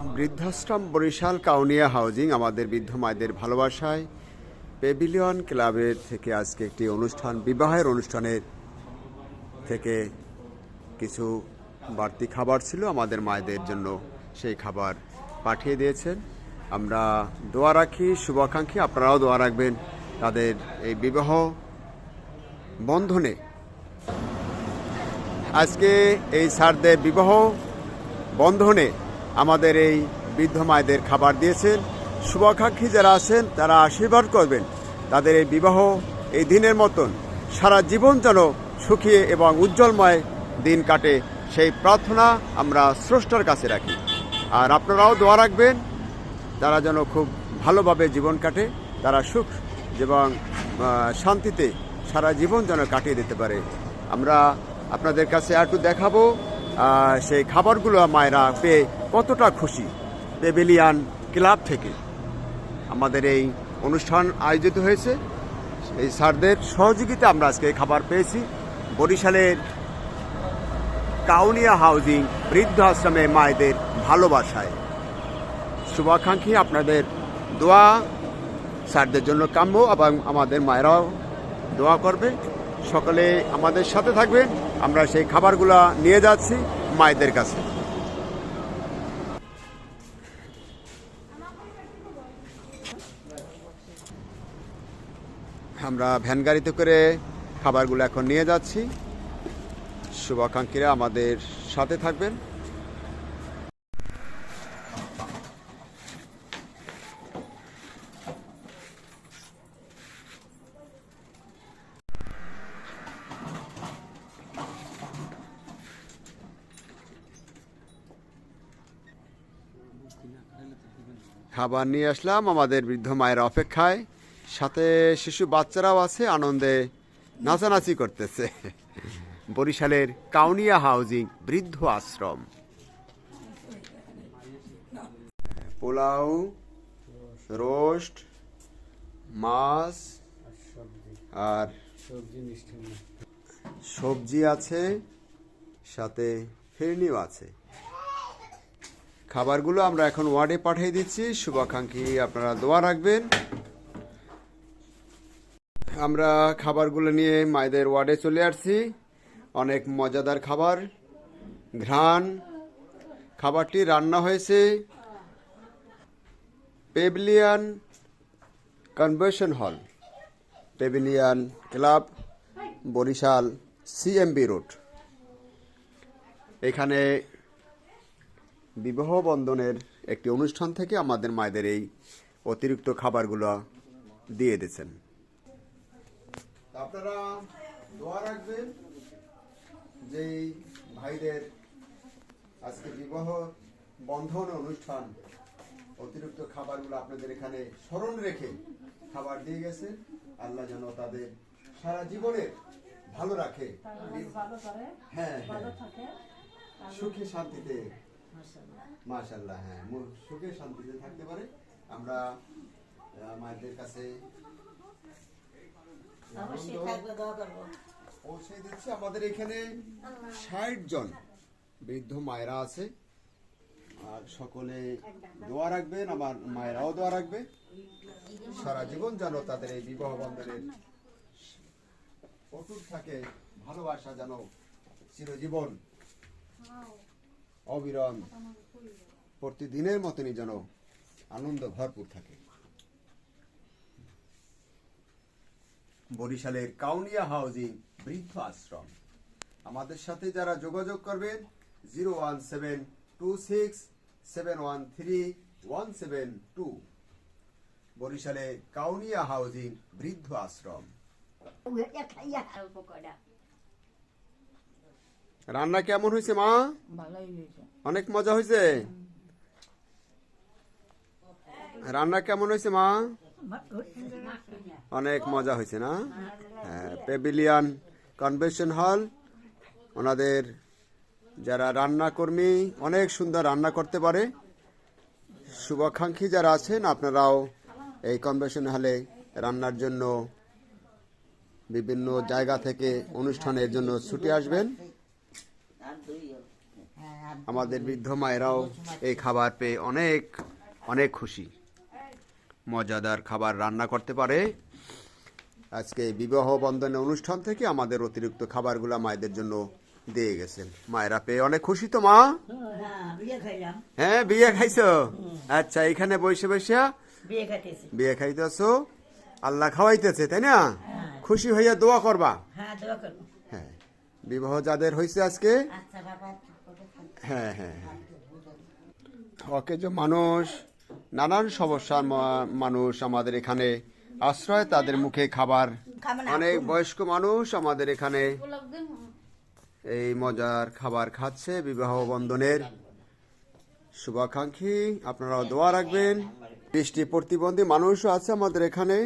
বৃদ্ধাশ্রম, বরিশাল, কাউনিয়া হাউজিং আমাদের বৃদ্ধ মায়েদের ভালোবাসায়। পেভিলিয়ন ক্লাবের থেকে আজকে একটি অনুষ্ঠান, বিবাহের অনুষ্ঠানের থেকে কিছু বাড়তি খাবার ছিল, আমাদের মায়েদের জন্য সেই খাবার পাঠিয়ে দিয়েছেন। আমরা দোয়া রাখি, শুভাকাঙ্ক্ষী, আপনারাও দোয়া রাখবেন তাদের এই বিবাহ বন্ধনে। আজকে এই স্যারদের বিবাহ বন্ধনে আমাদের এই বৃদ্ধ মায়েদের খাবার দিয়েছেন। শুভাকাঙ্ক্ষী যারা আছেন, তারা আশীর্বাদ করবেন। তাদের এই বিবাহ এই দিনের মতন সারা জীবন যেন সুখী এবং উজ্জ্বলময় দিন কাটে, সেই প্রার্থনা আমরা স্রষ্টার কাছে রাখি। আর আপনারাও দোয়া রাখবেন, তারা যেন খুব ভালোভাবে জীবন কাটে, তারা সুখ এবং শান্তিতে সারা জীবন যেন কাটিয়ে দিতে পারে। আমরা আপনাদের কাছে একটু দেখাবো সেই খাবারগুলো মায়েরা পেয়ে কতটা খুশি। পেভিলিয়ান ক্লাব থেকে আমাদের এই অনুষ্ঠান আয়োজিত হয়েছে। এই স্যারদের সহযোগিতা আমরা আজকে খাবার পেয়েছি। বরিশালের কাউনিয়া হাউজিং বৃদ্ধ আশ্রমে মায়েদের ভালোবাসায়। শুভাকাঙ্ক্ষী, আপনাদের দোয়া স্যারদের জন্য কাম্য এবং আমাদের মায়েরাও দোয়া করবে। সকলে আমাদের সাথে থাকবেন। আমরা সেই খাবারগুলো নিয়ে যাচ্ছি। মায়েদের কাছে। আমরা ভ্যান গাড়িতে করে খাবারগুলো এখন নিয়ে যাচ্ছি। শুভাকাঙ্ক্ষীরা আমাদের সাথে থাকবেন। খাবার নিয়ে আসলাম আমাদের বৃদ্ধ মায়ের অপেক্ষায়। সাথে শিশু বাচ্চারাও আছে, আনন্দে নাচানাচি করতেছে। বরিশালের কাউনিয়া হাউজিং বৃদ্ধ আশ্রম। পোলাও, রোস্ট, মাছ আর সবজি আছে, সাথে ফিরনিও আছে। খাবারগুলো আমরা এখন ওয়ার্ডে পাঠিয়ে দিচ্ছি। শুভাকাঙ্ক্ষী আপনারা দোয়া রাখবেন। আমরা খাবারগুলো নিয়ে মায়েদের ওয়ার্ডে চলে আসছি। অনেক মজাদার খাবার, ঘ্রাণ। খাবারটি রান্না হয়েছে pavilion convention hall, pavilion club, Barishal, CMB road. এখানে বিবাহ বন্ধনের একটি অনুষ্ঠান থেকে আমাদের মায়েদের এই অতিরিক্ত খাবারগুলো দিয়ে দিয়েছেন। আপনারা দোয়া রাখবেন যে ভাইদের আজকে বিবাহ বন্ধন অনুষ্ঠান অতিরিক্ত খাবারগুলো আপনাদের এখানে স্মরণ রেখে খাবার দিয়ে গেছে। আল্লাহ যেন তাদের সারা জীবনে ভালো রাখে। হ্যাঁ হ্যাঁ। সুখে শান্তিতে। মাশাল্লাহ হ্যাঁ। সুখে শান্তিতে থাকতে পারে। আমরা মায়েদের কাছে অবশ্যই আনন্দ থাকবে দোয়া করব। পৌঁছে দিচ্ছি। আমাদের এখানে ষাট জন বৃদ্ধ মায়েরা আছে। আর সকলে দোয়া রাখবেন আমার মায়েরাও দোয়া রাখবে। সারা জীবন যেন তাদের এই বিবাহ বন্ধনের অটুট থাকে ভালোবাসা যেন চিরজীবন। অবিরাম প্রতিদিনের মতনই যেন আনন্দ ভরপুর থাকে বরিশালের কাউনিয়া হাউজিং বৃদ্ধ আশ্রম আমাদের সাথে যারা যোগাযোগ করবেন zero one seven two six seven one three one seven two বরিশালে কাউনিয়া হাউজিং বৃদ্ধ আশ্রম রান্না কেমন হয়েছে মা? অনেক মজা হয়েছে? রান্না কেমন হয়েছে মা? অনেক মজা হয়েছে না? পেভিলিয়ান কনভেনশন হল ওনাদের যারা রান্না কর্মী অনেক সুন্দর রান্না করতে পারে। শুভাকাঙ্ক্ষী যারা আছেন আপনারাও এই কনভেনশন হলে রান্নার জন্য বিভিন্ন জায়গা থেকে অনুষ্ঠানের জন্য ছুটি আসবেন। আমাদের বৃদ্ধ মায়েরাও এই খাবার পেয়ে অনেক অনেক খুশি। মজাদার খাবার রান্না করতে পারে। আজকে বিবাহ বন্ধনে অনুষ্ঠান থেকে আমাদের অতিরিক্ত খাবারগুলো মায়েদের জন্য দিয়ে গেছেন। মায়েরা পেয়ে অনেক খুশি তো মা? হ্যাঁ বিয়ে খাইছো? আচ্ছা এখানে বসে বসে বিয়ে খাইতেছি? আল্লাহ খাওয়াইতেছে তাই না? খুশি হইয়া দোয়া করবা। হ্যাঁ হ্যাঁ বিবাহ যাদের হয়েছে আজকে আচ্ছা বাবা হ্যাঁ হ্যাঁ হ্যাঁ। যে মানুষ নানান সমস্যার মানুষ আমাদের এখানে আশ্রয় তাদের মুখে খাবার। অনেক বয়স্ক মানুষ আমাদের এখানে এই মজার খাবার খাচ্ছে বিবাহ বন্ধনের। শুভাকাঙ্ক্ষী আপনারাও দোয়া রাখবেন। দৃষ্টি প্রতিবন্ধী মানুষও আছে আমাদের এখানে।